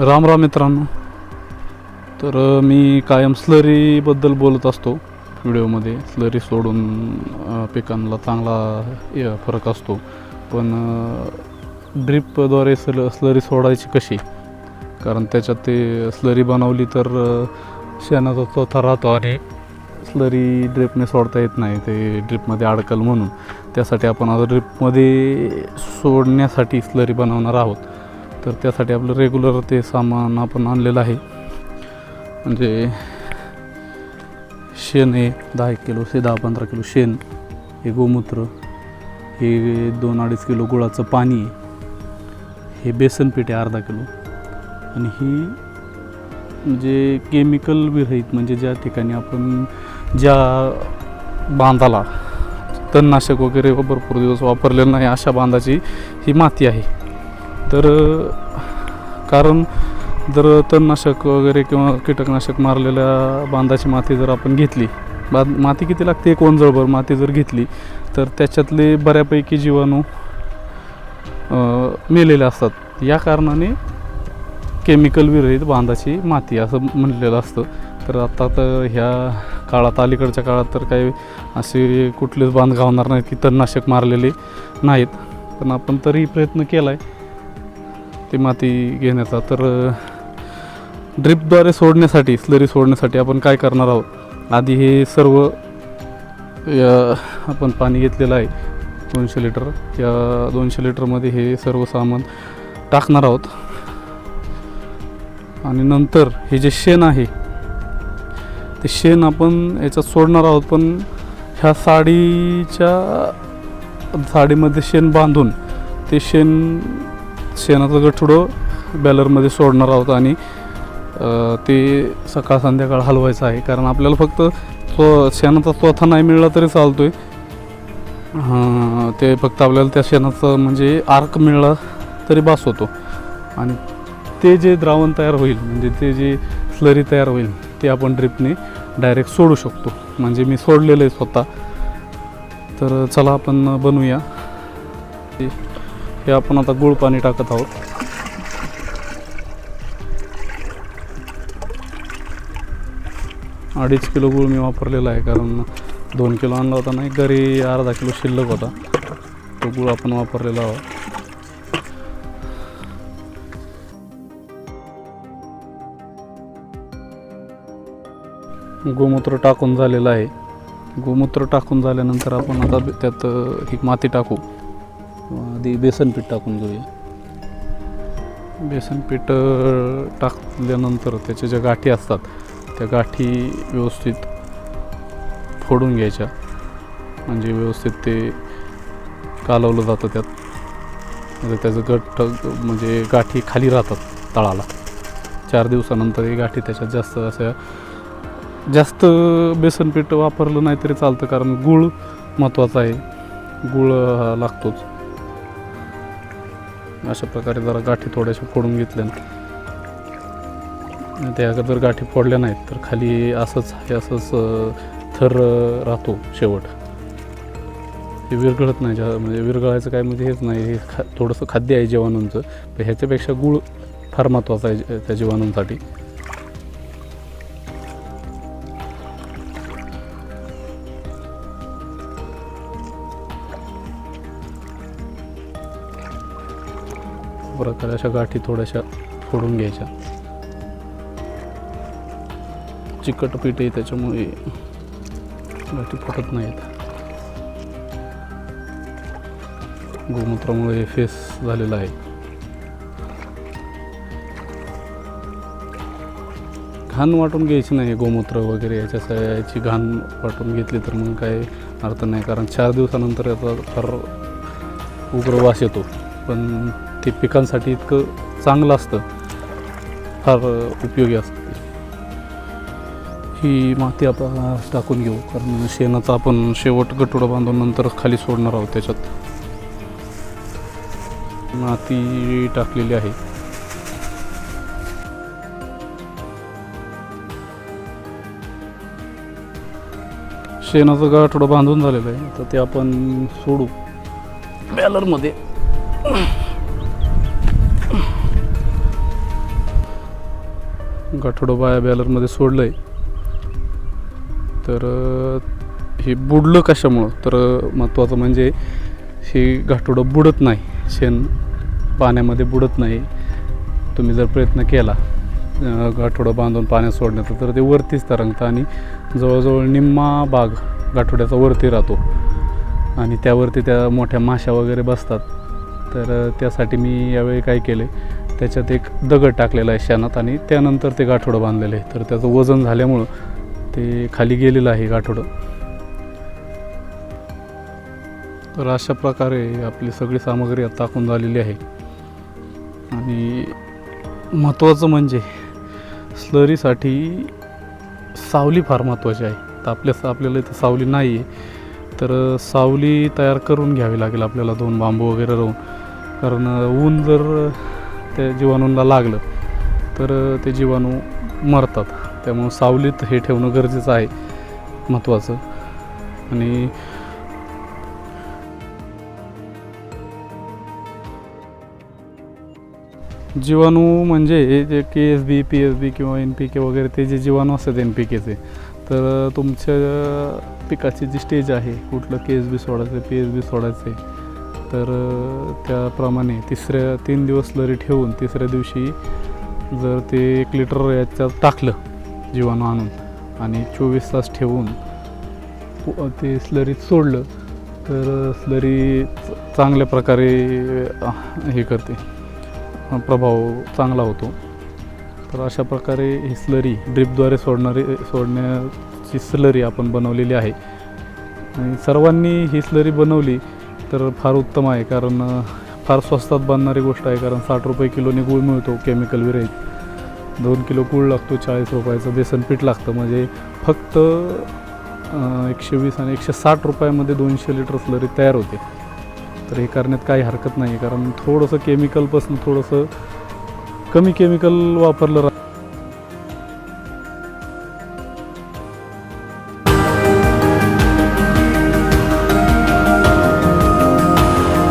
राम राम मित्रांनो. तर मी कायम स्लरीबद्दल बोलत असतो. व्हिडिओमध्ये स्लरी सोडून पिकांना चांगला फरक असतो. पण ड्रिपद्वारे स्ल स्लरी सोडायची कशी? कारण त्याच्यात ते स्लरी बनवली तर शेणाचा चोथा राहतो आणि स्लरी ड्रिपने सोडता येत नाही. ते ड्रिपमध्ये अडकल म्हणून. त्यासाठी आपण आता ड्रिपमध्ये सोडण्यासाठी स्लरी बनवणार आहोत. तर त्यासाठी आपलं रेग्युलर ते सामान आपण आणलेलं आहे. म्हणजे शेण आहे दहा एक किलो से दहा पंधरा किलो शेण हे गोमूत्र हे दोन अडीच किलो गुळाचं पाणी हे बेसन पीठ आहे अर्धा किलो. आणि ही म्हणजे केमिकल विरहित म्हणजे ज्या ठिकाणी आपण ज्या बांधाला तणनाशक वगैरे भरपूर दिवस वापरलेलं नाही अशा बांधाची ही माती आहे. तर कारण जर तणनाशक वगैरे किंवा कीटकनाशक मारलेल्या बांधाची माती जर आपण घेतली बा माती किती लागते? एक ओंजळभर माती जर घेतली तर त्याच्यातले बऱ्यापैकी जीवाणू मेलेले असतात. या कारणाने केमिकल विरहित बांधाची माती असं म्हणलेलं असतं. तर आता तर ह्या काळात अलीकडच्या काळात तर काही असे कुठलेच बांध गावणार नाहीत की तणनाशक मारलेले नाहीत. पण आपण तरी प्रयत्न केला आहे ती माती घेण्याचा. तर ड्रिपद्वारे सोडण्यासाठी स्लरी सोडण्यासाठी आपण काय करणार आहोत? आधी हे सर्व आपण पाणी घेतलेलं आहे दोनशे लिटर. या दोनशे लिटरमध्ये हे सर्व सामान टाकणार आहोत. आणि नंतर हे जे शेण आहे ते शेण आपण याच्यात सोडणार आहोत. पण ह्या साडीच्या साडीमध्ये शेण बांधून ते शेण शेणाचं गठुडं बॅलरमध्ये सोडणार आहोत आणि ते सकाळ संध्याकाळ हलवायचं आहे. कारण आपल्याला फक्त तो शेणाचा स्वतः नाही मिळला तरी चालतो आहे ते फक्त आपल्याला त्या शेणाचं म्हणजे आर्क मिळाला तरी बास होतो. आणि ते जे द्रावण तयार होईल म्हणजे ते जे स्लरी तयार होईल ते आपण ड्रिपने डायरेक्ट सोडू शकतो. म्हणजे मी सोडलेलं आहे स्वतः. तर चला आपण बनवूया हे- आपण आता गुळ पाणी टाकत आहोत. अडीच किलो गुळ मी वापरलेला आहे कारण दोन किलो आणला होता नाही घरी अर्धा किलो शिल्लक होता. तो गुळ आपण वापरलेला आहोत. गोमूत्र टाकून झालेलं आहे. गोमूत्र टाकून झाल्यानंतर आपण आता त्यात ही माती टाकू. आधी बेसन पीठ टाकून घेऊया. बेसन पीठ टाकल्यानंतर त्याच्या ज्या गाठी असतात त्या गाठी व्यवस्थित फोडून घ्यायच्या. म्हणजे व्यवस्थित ते कालवलं जातं त्यात. म्हणजे त्याचं गट म्हणजे गाठी खाली राहतात तळाला. चार दिवसानंतर ही गाठी त्याच्यात जास्त अशा जास्त बेसन पीठ वापरलं नाही तरी चालतं कारण गूळ महत्त्वाचा आहे. गूळ हा लागतोच. अशा प्रकारे जरा गाठी थोड्याशा फोडून घेतल्या. आणि त्या जर गाठी फोडल्या नाहीत तर खाली असंच हे असंच थर राहतो शेवट. हे विरघळत नाही ज्या म्हणजे विरघळायचं काय म्हणजे हेच नाही हे खा थोडंसं खाद्य आहे जीवाणूंचं. पण ह्याच्यापेक्षा गूळ फार महत्त्वाचा आहे जे- त्या जीवाणूंसाठी. प्रकारे अशा गाठी थोड्याशा फोडून घ्यायच्या. चिकट पीठ आहे त्याच्यामुळे गाठी फुटत नाहीत. गोमूत्रामुळे हे फेस झालेला आहे. घाण वाटून घ्यायची नाही गोमूत्र वगैरे याच्या याची घाण वाटून घेतली तर मग काय अर्थ नाही कारण चार दिवसानंतर याचा फार उग्र वास येतो. पण ते पिकांसाठी इतकं चांगलं असतं. फार उपयोगी असतं ही माती आपण टाकून घेऊ. कारण शेणाचा आपण शेवट गटोडं बांधून नंतर खाली सोडणार आहोत त्याच्यात. माती टाकलेली आहे. शेणाचं गाठोडं बांधून झालेलं आहे. तर ते आपण सोडू. बॅलरमध्ये. गाठोडं बाया बॅलरमध्ये सोडलं आहे तर हे बुडलं कशामुळं? तर महत्त्वाचं म्हणजे हे गाठोडं बुडत नाही. शेण पाण्यामध्ये बुडत नाही. तुम्ही जर प्रयत्न केला गाठोडं बांधून पाण्यात सोडण्याचा तर ते वरतीच तरंगतं आणि जवळजवळ निम्मा भाग गाठोड्याचा वरती राहतो. आणि त्यावरती त्या मोठ्या माशा वगैरे बसतात. तर त्यासाठी मी यावेळी काय केलं त्याच्यात एक दगड टाकलेला आहे शेणात आणि त्यानंतर ते गाठोडं बांधलेलं आहे तर त्याचं वजन झाल्यामुळं ते खाली गेलेलं आहे गाठोडं. तर अशा प्रकारे आपली सगळी सामग्री आता टाकून झालेली आहे. आणि महत्त्वाचं म्हणजे स्लरीसाठी सावली फार महत्त्वाची आहे. तर आपल्या आपल्याला इथं सावली नाही आहे तर सावली तयार करून घ्यावी लागेल आपल्याला दोन बांबू वगैरे राहून. कारण ऊन जर त्या जीवाणूंना लागलं तर ते जीवाणू मरतात. त्यामुळं सावलीत हे ठेवणं गरजेचं आहे महत्त्वाचं आणि जीवाणू म्हणजे जे K S B P S B किंवा एन पी के वगैरे ते जे जीवाणू असतात एन पी केचे तर तुमच्या पिकाची जी स्टेज आहे कुठलं के एस बी सोडायचं पी एस बी सोडायचं आहे तर त्याप्रमाणे तिसऱ्या तीन दिवस लरी ठेवून तिसऱ्या दिवशी जर ते एक लिटर याच्यात टाकलं जीवाणू आणून आणि चोवीस तास ठेवून ते स्लरीत सोडलं तर स्लरी चांगल्या प्रकारे हे करते. प्रभाव चांगला होतो. तर अशा प्रकारे ही स्लरी ड्रिपद्वारे सोडणारी सोडण्याची स्लरी आपण बनवलेली आहे. आणि सर्वांनी ही स्लरी बनवली तर फार उत्तम आहे कारण फार स्वस्तात बांधणारी गोष्ट आहे कारण साठ रुपये किलोने गूळ मिळतो केमिकल विरहित. दोन किलो गूळ लागतो चाळीस रुपयाचं बेसन पीठ लागतं. म्हणजे फक्त एकशे वीस आणि एकशे साठ रुपयामध्ये दोनशे लिटर स्लरी तयार होते. तर हे करण्यात काही हरकत नाही कारण थोडंसं केमिकलपासून थोडंसं कमी केमिकल वापरलं रा